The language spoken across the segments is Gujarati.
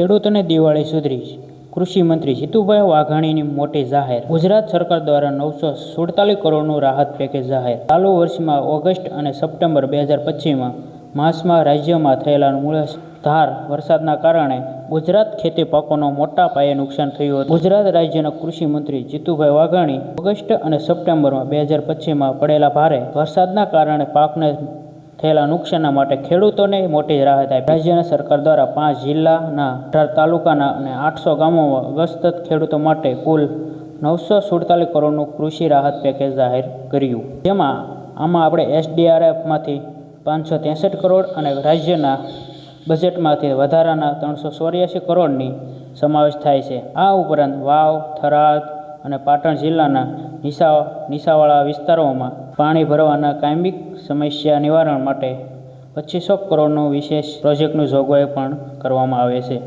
ખેડૂતોને દિવાળી સુધરી કૃષિ મંત્રી જીતુભાઈ વાઘાણીની મોટી જાહેર. ગુજરાત સરકાર દ્વારા નવસો સુડતાલીસ કરોડનું રાહત પેકેજ જાહેર. ચાલુ વર્ષમાં ઓગસ્ટ અને સપ્ટેમ્બર બે હજાર પચીસમાં માસમાં રાજ્યમાં થયેલા મૂળધાર વરસાદના કારણે ગુજરાત ખેતી પાકોનો મોટા પાયે નુકસાન થયું હતું. ગુજરાત રાજ્યના કૃષિ મંત્રી જીતુભાઈ વાઘાણી ઓગસ્ટ અને સપ્ટેમ્બરમાં બે હજાર પચીસમાં પડેલા ભારે વરસાદના કારણે પાકને થયેલા નુકસાનના માટે ખેડૂતોને મોટી રાહત આપી. રાજ્યના સરકાર દ્વારા પાંચ જિલ્લાના અઢાર તાલુકાના અને આઠસો ગામોમાં અગસ્તત ખેડૂતો માટે કુલ નવસો સુડતાલીસ કરોડનું કૃષિ રાહત પેકેજ જાહેર કર્યું. જેમાં આમાં આપણે એસડીઆરએફમાંથી પાંચસો ત્રેસઠ કરોડ અને રાજ્યના બજેટમાંથી વધારાના ત્રણસો ચોર્યાસી કરોડની સમાવેશ થાય છે. આ ઉપરાંત વાવ, થરાદ અને પાટણ જિલ્લાના નિશા નિશાવાળા વિસ્તારોમાં પાણી ભરવાના કાયમિક સમસ્યા નિવારણ માટે પચીસો કરોડનો વિશેષ પ્રોજેક્ટનું જોગવાઈ પણ કરવામાં આવે છે.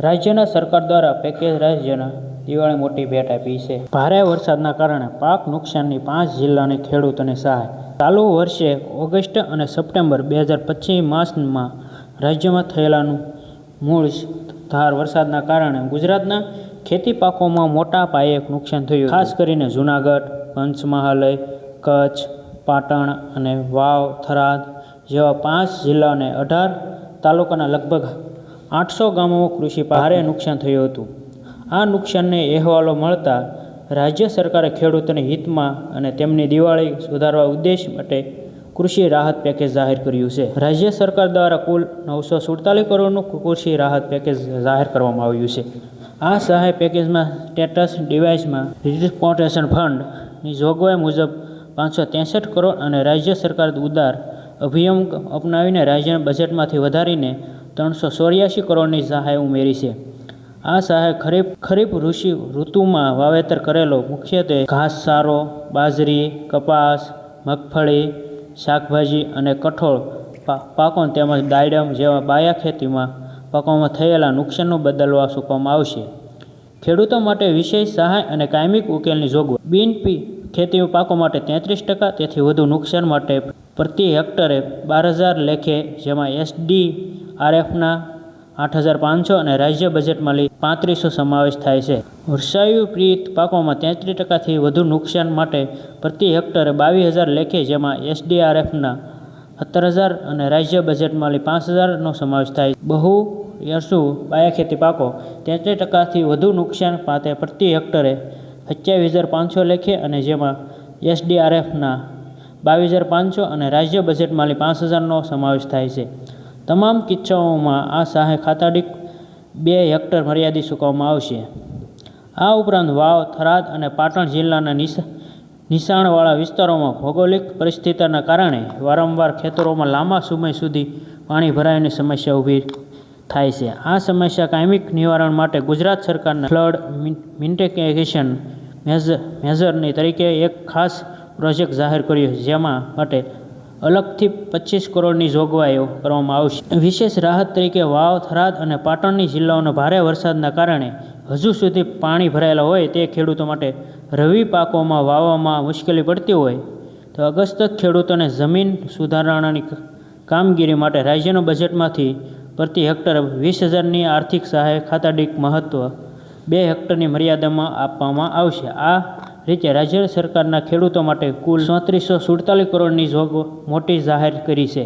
રાજ્યના સરકાર દ્વારા પેકેજ રાજ્યના દિવાળી મોટી ભેટ આપી છે. ભારે વરસાદના કારણે પાક નુકસાનની પાંચ જિલ્લાની ખેડૂતોને સહાય. ચાલુ વર્ષે ઓગસ્ટ અને સપ્ટેમ્બર બે હજાર પચીસ માસમાં રાજ્યમાં થયેલાનું મૂળ ધાર વરસાદના કારણે ગુજરાતના ખેતી પાકોમાં મોટા પાયે નુકસાન થયું ખાસ કરીને જૂનાગઢ, પંચમહાલય, કચ્છ, પાટણ અને વાવ, થરાદ જેવા પાંચ જિલ્લા અને અઢાર તાલુકાના લગભગ આઠસો ગામો કૃષિ ભારે નુકસાન થયું હતું. આ નુકસાનને અહેવાલો મળતા રાજ્ય સરકારે ખેડૂતોના હિતમાં અને તેમની દિવાળી સુધારવા ઉદ્દેશ માટે કૃષિ રાહત પેકેજ જાહેર કર્યું છે. રાજ્ય સરકાર દ્વારા કુલ નવસો સુડતાલીસ કરોડનું કૃષિ રાહત પેકેજ જાહેર કરવામાં આવ્યું છે. આ સહાય પેકેજમાં સ્ટેટસ ડિવાઇસમાં રિસ્પોન્ટેશન ફંડની જોગવાઈ મુજબ પાંચસો ત્રેસઠ કરોડ અને રાજ્ય સરકાર ઉદાર અભિયમ અપનાવીને રાજ્યના બજેટમાંથી વધારીને ત્રણસો ચોર્યાસી કરોડની સહાય ઉમેરી છે. આ સહાય ખરીફ ખરીફ ઋષિ ઋતુમાં વાવેતર કરેલો મુખ્યત્વે ઘાસચારો, બાજરી, કપાસ, મગફળી, શાકભાજી અને કઠોળ, પા પાકો તેમજ દાયડમ જેવા બાયા ખેતીમાં પાકોમાં થયેલા નુકસાનનું બદલવા ચૂકવવામાં આવશે. ખેડૂતો માટે વિશેષ સહાય અને કાયમિક ઉકેલની જોગવાઈ. બિનપી ખેતી પાકો માટે તેત્રીસ ટકા, તેથી વધુ નુકસાન માટે પ્રતિ હેક્ટરે બાર હજાર લેખે, જેમાં એસડી આરએફના આઠ હજાર પાંચસો અને રાજ્ય બજેટમાં લઈ પાંત્રીસો સમાવેશ થાય છે. વર્ષાયુપ્રિત પાકોમાં તેત્રીસ ટકાથી વધુ નુકસાન માટે પ્રતિ હેક્ટરે બાવીસ હજાર લેખે, જેમાં એસડીઆરએફના સત્તર હજાર અને રાજ્ય બજેટમાં લઈ પાંચ હજારનો સમાવેશ થાય બહુ યસુ બાયાખેતી પાકો તેત્રીસ ટકાથી વધુ નુકસાન પાતે પ્રતિ હેક્ટરે. સત્યાવીસ હજાર પાંચસો લેખે અને જેમાં એસડીઆરએફના બાવીસ હજાર પાંચસો અને રાજ્ય બજેટમાંથી પાંચ હજારનો સમાવેશ થાય છે. તમામ કિસ્સાઓમાં આ સહાય ખાતાડીક બે હેક્ટર મર્યાદિત ચૂકવવામાં આવશે. આ ઉપરાંત વાવ, થરાદ અને પાટણ જિલ્લાના નિશા નિશાણવાળા વિસ્તારોમાં ભૌગોલિક પરિસ્થિતિના કારણે વારંવાર ખેતરોમાં લાંબા સમય સુધી પાણી ભરાયની સમસ્યા ઊભી થાય છે. આ સમસ્યા કાયમિક નિવારણ માટે ગુજરાત સરકારના ફ્લડ મિન્ટેકેશન મેજરની તરીકે એક ખાસ પ્રોજેક્ટ જાહેર કર્યો જેમાં માટે અલગથી પચીસ કરોડની જોગવાઈઓ કરવામાં આવશે. વિશેષ રાહત તરીકે વાવ, થરાદ અને પાટણની જિલ્લાઓના ભારે વરસાદના કારણે હજુ સુધી પાણી ભરાયેલા હોય તે ખેડૂતો માટે રવિ પાકોમાં વાવવામાં મુશ્કેલી પડતી હોય તો અગસ્ત ખેડૂતોને જમીન સુધારણાની કામગીરી માટે રાજ્યના બજેટમાંથી પ્રતિ હેક્ટર વીસ હજારની આર્થિક સહાય ખાતાડીક મહત્ત્વ બે હેક્ટરની મર્યાદામાં આપવામાં આવશે. આ રીતે રાજ્ય સરકારના ખેડૂતો માટે કુલ ચોત્રીસો સુડતાલીસ કરોડની જોગ મોટી જાહેર કરી છે.